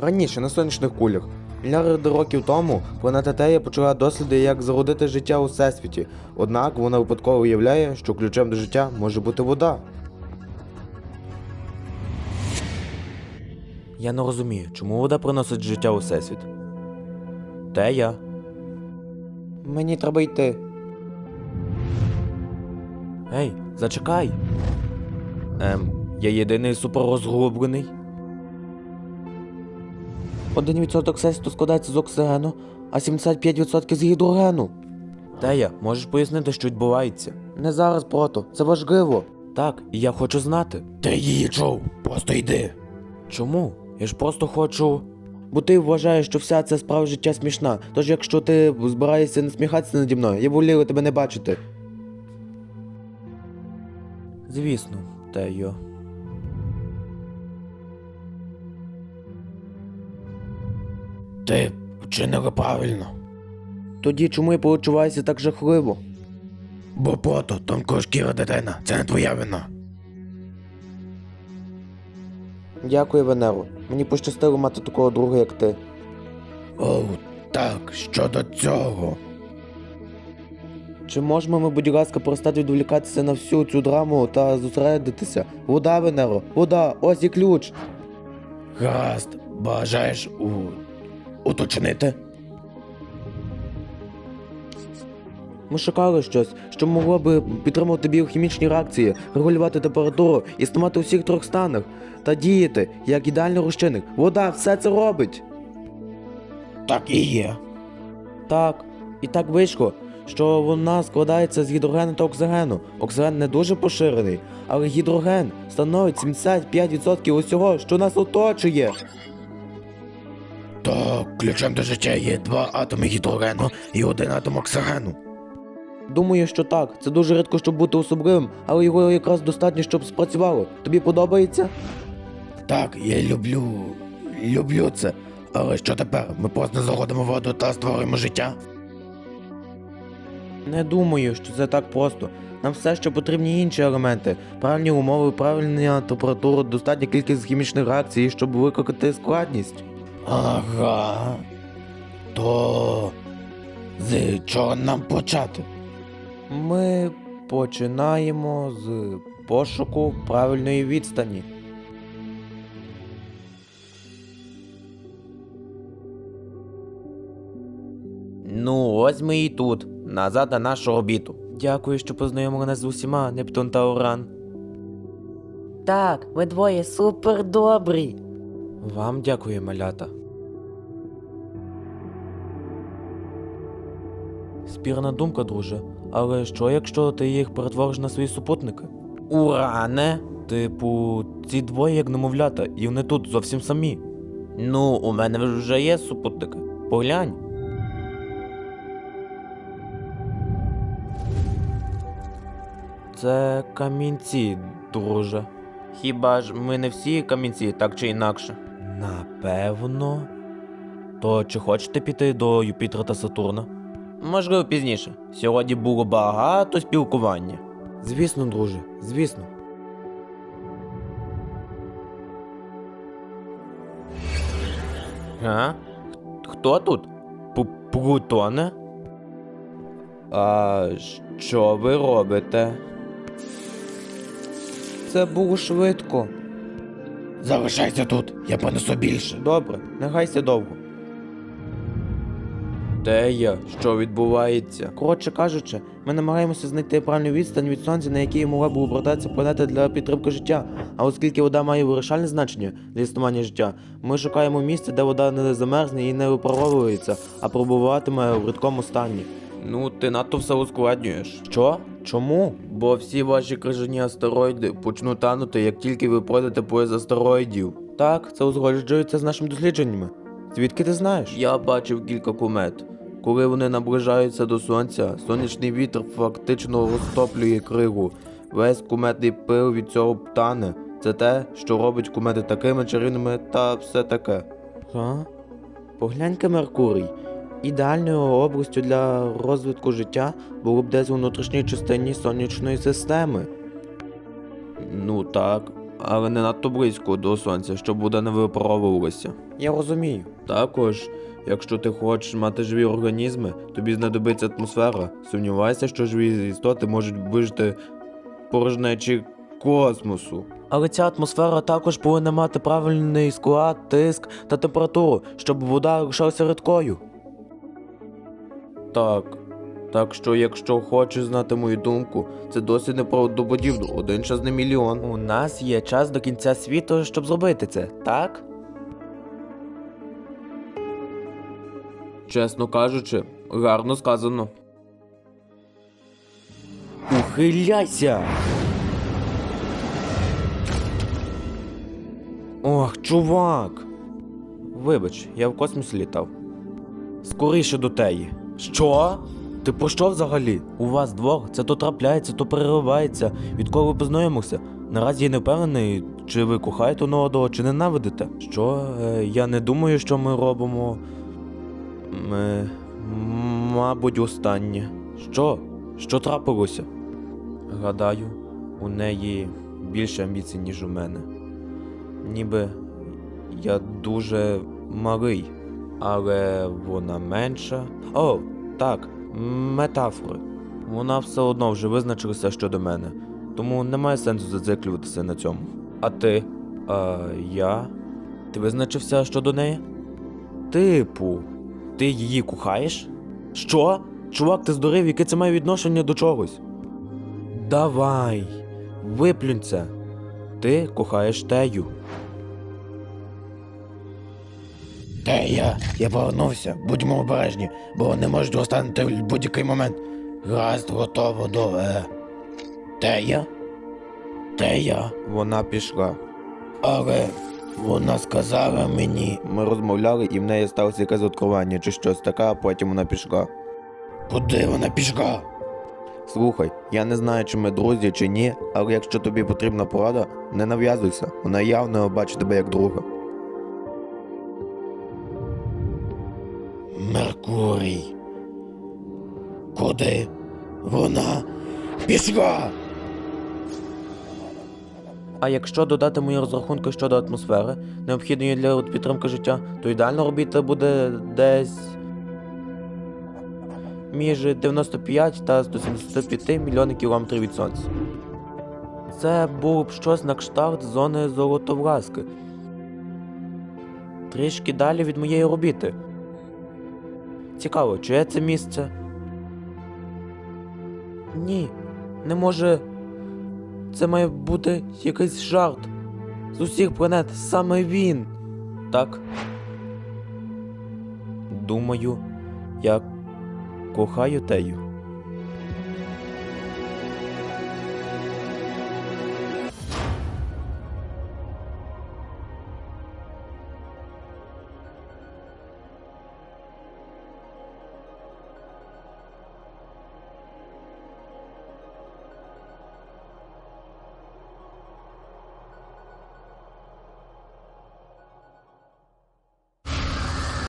Раніше на сонячних кулях. Мільярди років тому планета Тея почала досліди, як зародити життя у всесвіті. Однак вона випадково уявляє, що ключем до життя може бути вода. Я не розумію, чому вода приносить життя у всесвіт. Тея. Мені треба йти. Ей, зачекай. Ем, я єдиний суперрозгублений. 1% всесвіту складається з оксигену, а 75% з гідрогену. Тея, можеш пояснити, що відбувається? Не зараз, прото, це важливо. Так, і я хочу знати. Ти її чув, просто йди. Чому? Я ж просто хочу. Бо ти вважаєш, що вся ця справа життя смішна. Тож якщо ти збираєшся не сміхатися наді мною, я волію тебе не бачити. Звісно, Тео. Ти вчинила правильно. Тоді чому я почуваюся так жахливо? Бо пото тонкошкіра дитина, це не твоя вина. Дякую, Венеро. Мені пощастило мати такого друга, як ти. Оу, так, щодо цього. Чи можемо ми, будь ласка, перестати відволікатися на всю цю драму та зосередитися? Вода, Венеро, вода, ось і ключ. Гаразд, бажаєш у... уточнити? Ми шукали щось, що могло би підтримувати біохімічні реакції, регулювати температуру і стимати у всіх трьох станах та діяти як ідеальний розчинник. Вода все це робить. Так і є. Так, і так вийшло, що вона складається з гідрогену та оксигену. Оксиген не дуже поширений, але гідроген становить 75% усього, що нас оточує. То ключем до життя є два атоми гідрогену і один атом оксигену. Думаю, що так. Це дуже рідко, щоб бути особливим, але його якраз достатньо, щоб спрацювало. Тобі подобається? Так, я люблю. люблю це. Але що тепер? Ми просто заходимо воду та створюємо життя? Не думаю, що це так просто. Нам все ще потрібні інші елементи, правильні умови, правильна температура, достатня кількість хімічних реакцій, щоб викликати складність. Ага. То з чого нам почати? Ми починаємо з пошуку правильної відстані. Ну, ось ми і тут, назад на нашу орбіту. Дякую, що познайомили нас з усіма, Нептун та Уран. Так, ви двоє супер добрі. Вам дякую, малята. Спірна думка, друже. Але що, якщо ти їх перетвориш на свої супутники? Уране? Типу, ці двоє як немовлята, і вони тут зовсім самі. Ну, у мене вже є супутники. Поглянь. Це камінці, друже. Хіба ж ми не всі камінці, так чи інакше? Напевно. То чи хочете піти до Юпітера та Сатурна? Можливо, пізніше. Сьогодні було багато спілкування. Звісно, друже, звісно. А? Хто тут? П- Плутоне? А що ви робите? Це було швидко. Залишайся тут, я понесу більше. Добре, не гайся довго. Де я? Що відбувається? Коротше кажучи, ми намагаємося знайти правильну відстань від сонця, на якій могла б обертатися планета для підтримки життя. А оскільки вода має вирішальне значення для існування життя, ми шукаємо місце, де вода не замерзне і не випаровується, а пробуватиме в рідкому стані. Ну, ти надто все ускладнюєш. Що? Чому? Бо всі ваші крижані астероїди почнуть танути, як тільки ви пройдете пояс астероїдів. Так, це узгоджується з нашими дослідженнями. Звідки ти знаєш? Я бачив кілька комет. Коли вони наближаються до сонця, сонячний вітер фактично розтоплює кригу. Весь куметний пил від цього тане. Це те, що робить кумети такими чарівними та все таке. Га? Поглянька Меркурій. Ідеальною областю для розвитку життя було б десь у внутрішній частині сонячної системи. Ну так, але не надто близько до сонця, щоб вода не випаровувалася. Я розумію. Також, якщо ти хочеш мати живі організми, тобі знадобиться атмосфера. Сумнівайся, що живі істоти можуть вижити порожнечі космосу. Але ця атмосфера також повинна мати правильний склад, тиск та температуру, щоб вода лишалася рідкою. Так. Так що, якщо хочеш знати мою думку, це досить неправдоподібно. Один час на мільйон. У нас є час до кінця світу, щоб зробити це, так? Чесно кажучи, гарно сказано. Ухиляйся! Ох, чувак! Вибач, я в космос літав. Скоріше до теї. Що? Ти про що взагалі? У вас двох це то трапляється, то переривається. Відколи ви познайомилися? Наразі я не впевнений, чи ви кохаєте одного одного, чи ненавидите. Що? Е, я не думаю, що ми робимо. Ми. Мабуть, останнє. Що? Що трапилося? Гадаю, у неї більше амбіцій, ніж у мене. Ніби я дуже малий, але вона менша. О, так, метафори. Вона все одно вже визначилася щодо мене, тому немає сенсу зациклюватися на цьому. А ти? А я? Ти визначився щодо неї? Типу, ти її кохаєш? Що? Чувак, ти здурив, яке це має відношення до чогось? Давай, виплюнь це. Ти кохаєш Тею. Тея, я повернувся. Будьмо обережні, бо вони можуть розтанути в будь-який момент. Гаразд, готово до. Е... Тея? Тея? Вона пішла. Але вона сказала мені, Ми розмовляли, і в неї сталося якесь відкривання чи щось таке, а потім вона пішла. куди вона пішла? Слухай, я не знаю, чи ми друзі, чи ні, але якщо тобі потрібна порада, не нав'язуйся. Вона явно бачить тебе як друга. Меркурій. Куди вона пішла? А якщо додати мої розрахунки щодо атмосфери, необхідної для підтримки життя, то ідеальна орбіта буде десь між 95 та 175 мільйонів кілометрів від сонця. Це було б щось на кшталт зони золотовласки. Трішки далі від моєї орбіти. Цікаво, чиє це місце? Ні, не може. Це має бути якийсь жарт. З усіх планет саме він. Так. Думаю, я кохаю Тею.